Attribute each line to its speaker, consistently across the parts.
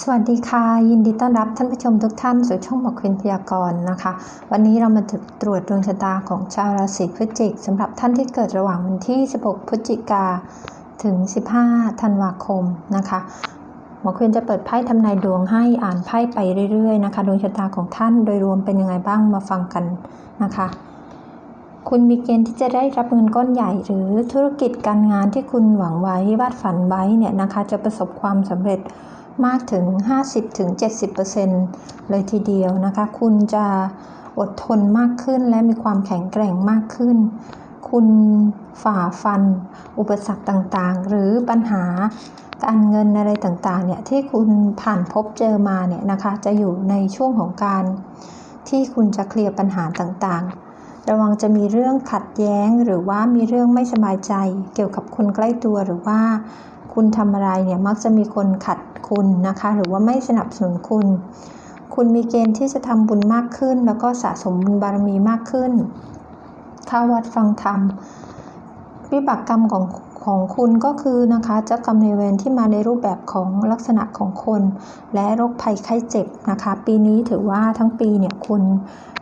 Speaker 1: สวัสดีค่ะ ยินดีต้อนรับท่านผู้ชมทุกท่านสู่ช่องหมอควินพยากรณ์นะคะ วันนี้เรามาตรวจดวงชะตาของชาวราศีพฤศจิกสำหรับท่านที่เกิดระหว่างวันที่ 16 พฤศจิกาถึง 15 ธันวาคมนะคะหมอควินจะเปิดไพ่ทำนายดวงให้อ่านไพ่ไปเรื่อยๆนะคะดวงชะตาของท่านโดยรวมเป็นยังไงบ้างมาฟังกันนะคะ คุณมีเกณฑ์ที่จะได้รับเงินก้อนใหญ่ หรือธุรกิจการงานที่คุณหวังไว้วาดฝันไว้เนี่ยนะคะ จะประสบความสำเร็จ มากถึง 50-70%เลยทีเดียวนะคะ คุณจะอดทนมากขึ้นและมีความแข็งแกร่งมากขึ้น คุณฝ่าฟัน อุปสรรคต่างๆ หรือปัญหาการเงินอะไรต่างๆเนี่ยที่คุณผ่านพบเจอมาเนี่ยนะคะจะอยู่ในช่วงของการที่คุณจะเคลียร์ปัญหาต่างๆ ระวังจะมีเรื่องขัดแย้งหรือว่ามีเรื่องไม่สบายใจ เกี่ยวกับคนใกล้ตัวหรือว่า คุณทำอะไรเนี่ยมักจะมีคนขัดคุณนะคะ หรือว่าไม่สนับสนุนคุณ คุณมีเกณฑ์ที่จะทำบุญมากขึ้น แล้วก็สะสมบุญบารมีมากขึ้นเข้าวัดฟังธรรมวิบากกรรมของของคุณก็คือนะคะเจ้ากรรมในเวรที่มาในรูปแบบของลักษณะของคน และโรคภัยไข้เจ็บนะคะ ปีนี้ถือว่าทั้งปีเนี่ยคุณ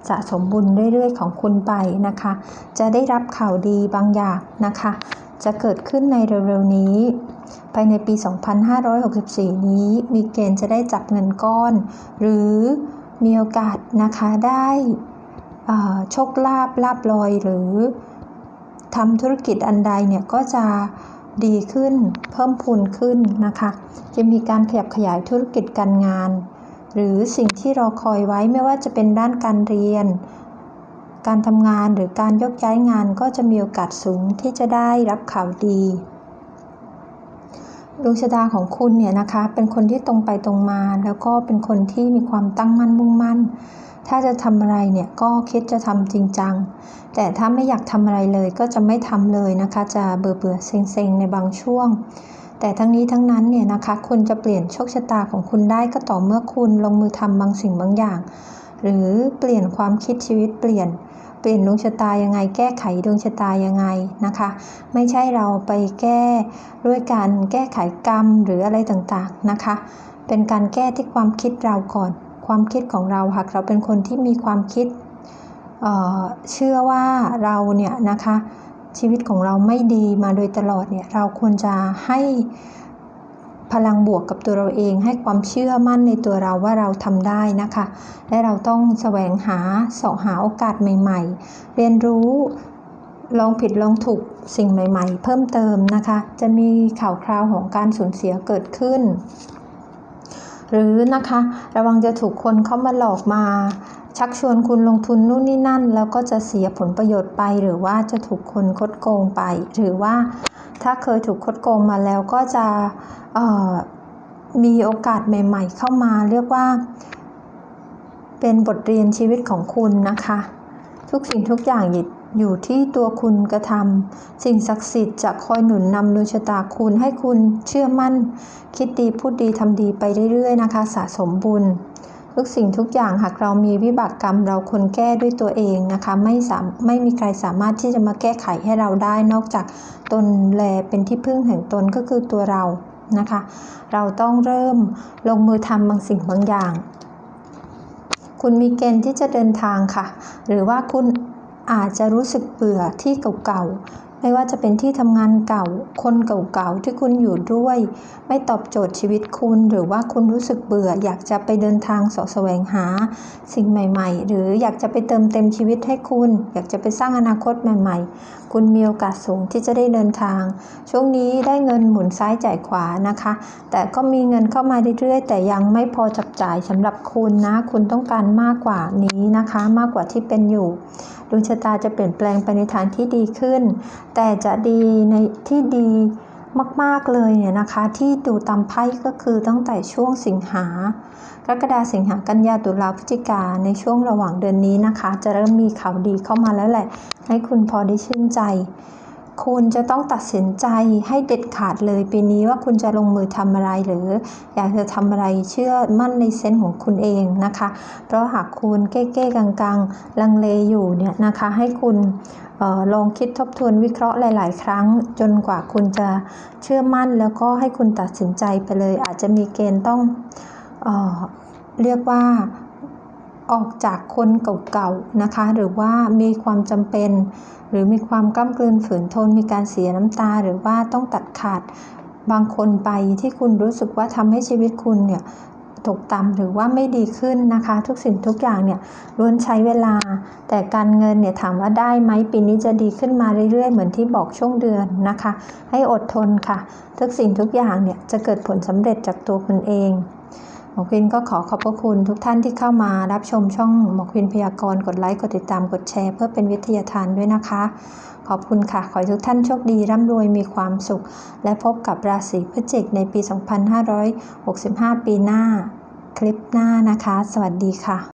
Speaker 1: สะสมบุญเรื่อยๆ ของคุณไปนะคะ จะได้รับข่าวดีบางอย่างนะคะ จะเกิดขึ้นในเร็วๆนี้ ภายในปี 2564 นี้ มีเกณฑ์จะได้จับเงินก้อน หรือมีโอกาสนะคะได้โชคลาภลาบลอยหรือทำธุรกิจอันใดเนี่ยก็จะดีขึ้นเพิ่มพูนขึ้นนะคะ จะมีการขยับขยายธุรกิจการงาน หรือสิ่งที่รอคอยไว้ไม่ว่าจะเป็นด้านการเรียน การทำงานหรือการยกย้ายงานก็จะมีโอกาสสูงที่จะได้รับข่าวดี ดวงชะตาของคุณเนี่ยนะคะ เป็นคนที่ตรงไปตรงมา แล้วก็เป็นคนที่มีความตั้งมั่นมุ่งมั่น ถ้าจะทำอะไรเนี่ยก็คิดจะทำจริงจัง แต่ถ้าไม่อยากทำอะไรเลยก็จะไม่ทำเลยนะคะ จะเบื่อเบื่อเซ็งเซ็งในบางช่วงแต่ทั้งนี้ทั้งนั้นเนี่ยนะคะคุณจะเปลี่ยนโชคชะตาของคุณได้ก็ต่อเมื่อคุณลงมือทำบางสิ่งบางอย่าง หรือเปลี่ยนความคิดชีวิตเปลี่ยน เปลี่ยนดวงชะตายังไง แก้ไขดวงชะตายังไงนะคะ ไม่ใช่เราไปแก้ด้วยการแก้ไขกรรมหรืออะไรต่างๆนะคะ เป็นการแก้ที่ความคิดเราก่อน ความคิดของเราหากเราเป็นคนที่มีความคิดเเชื่อว่าเราเนี่ยนะคะชีวิตของเราไม่ดีมาโดยตลอดเนี่ยเราควรจะให้ พลังบวกกับตัวเราเอง ให้ความเชื่อมั่นในตัวเราว่าเราทำได้นะคะ และเราต้องแสวงหาสาะหาโอกาสใหม่ ๆ เรียนรู้ลองผิดลองถูกสิ่งใหม่ ๆ เพิ่มเติมนะคะ จะมีข่าวคราวของการสูญเสียเกิดขึ้น หรือนะคะ ระวังจะถูกคนเข้ามาหลอกมา ชักชวนคุณลงทุนนู่นนี่นั่น แล้วก็จะเสียผลประโยชน์ไป หรือว่าจะถูกคนคดโกงไป หรือว่าถ้าเคยถูกคดโกงมาแล้วก็จะมีโอกาสใหม่ ๆ เข้ามาเรียกว่า เป็นบทเรียนชีวิตของคุณนะคะ ทุกสิ่งทุกอย่างอยู่ที่ตัวคุณกระทำสิ่งศักดิ์สิทธิ์จะคอยหนุนนำดวงชะตาคุณให้คุณเชื่อมั่น คิดดีพูดดีทำดีไปเรื่อยๆนะคะ สะสมบุญ ทุกสิ่งทุกอย่างหากเรามีวิบากกรรมเราควรแก้ด้วยตัวเองนะคะ ไม่สามไม่มีใครสามารถที่จะมาแก้ไขให้เราได้ นอกจากตนแลเป็นที่พึ่งแห่งตนก็คือตัวเรานะคะ เราต้องเริ่มลงมือทำบางสิ่งบางอย่าง คุณมีเกณฑ์ที่จะเดินทางค่ะ หรือว่าคุณอาจจะรู้สึกเบื่อที่เก่า ไม่ว่าจะเป็นที่ทำงานเก่า คนเก่าๆที่คุณอยู่ด้วย ไม่ตอบโจทย์ชีวิตคุณ หรือว่าคุณรู้สึกเบื่อ อยากจะไปเดินทางสาะแสวงหา สิ่งใหม่ ๆ หรืออยากจะไปเติมเต็มชีวิตให้คุณ อยากจะไปสร้างอนาคตใหม่ ๆ คุณมีโอกาสสูงที่จะได้เดินทาง ช่วงนี้ได้เงินหมุนซ้ายจ่ายขวานะคะ แต่ก็มีเงินเข้ามาเรื่อยๆ แต่ยังไม่พอจับจ่ายสำหรับคุณนะ คุณต้องการมากกว่านี้นะคะ มากกว่าที่เป็นอยู่ดวงชะตาจะเปลี่ยนแปลงไปในทางที่ดีขึ้นแต่จะดีในที่ดีมาก ๆ เลยเนี่ยนะคะ ที่ดูตามไพ่ก็คือตั้งแต่ช่วงสิงหากรกฎาสิงหากันยาตุลาพฤศจิกาในช่วงระหว่างเดือนนี้นะคะ จะเริ่มมีข่าวดีเข้ามาแล้วแหละ ให้คุณพอได้ชื่นใจ คุณจะต้องตัดสินใจให้เด็ดขาดเลยปีนี้ว่าคุณจะลงมือทำอะไรหรือ อยากจะทำอะไรเชื่อมั่นในเซนส์ของคุณเองนะคะ เพราะหากคุณเก้ๆกังๆ ลังเลอยู่เนี่ยนะคะให้คุณออลองคิดทบทวนวิเคราะห์หลาย ๆ ครั้ง จนกว่าคุณจะเชื่อมั่นแล้วก็ให้คุณตัดสินใจไปเลย อาจจะมีเกณฑ์ต้องเออเรียกว่า ออกจากคนเก่าๆนะคะ หรือว่ามีความจำเป็น หรือมีความกล้ำกลืนฝืนทนมีการเสียน้ำตา หรือว่าต้องตัดขาดบางคนไปที่คุณรู้สึกว่าทำให้ชีวิตคุณเนี่ยตกต่ำหรือว่าไม่ดีขึ้นนะคะ ทุกสิ่งทุกอย่างเนี่ยล้วนใช้เวลา แต่การเงินเนี่ยถามว่าได้ไหมปีนี้จะดีขึ้นมาเรื่อยๆ เหมือนที่บอกช่วงเดือนนะคะ ให้อดทนค่ะ ทุกสิ่งทุกอย่างเนี่ยจะเกิดผลสำเร็จจากตัวคุณเอง หมอควินก็ขอขอบพระคุณทุกท่านที่เข้ามารับชมช่องหมอควินพยากรณ์กดไลค์ กดติดตาม กดแชร์ เพื่อเป็นวิทยาทานด้วยนะคะ ขอบคุณค่ะ ขอให้ทุกท่านโชคดีร่ำรวยมีความสุข และพบกับราศีพฤศจิกในปี 2565 ปีหน้า คลิปหน้านะคะ สวัสดีค่ะ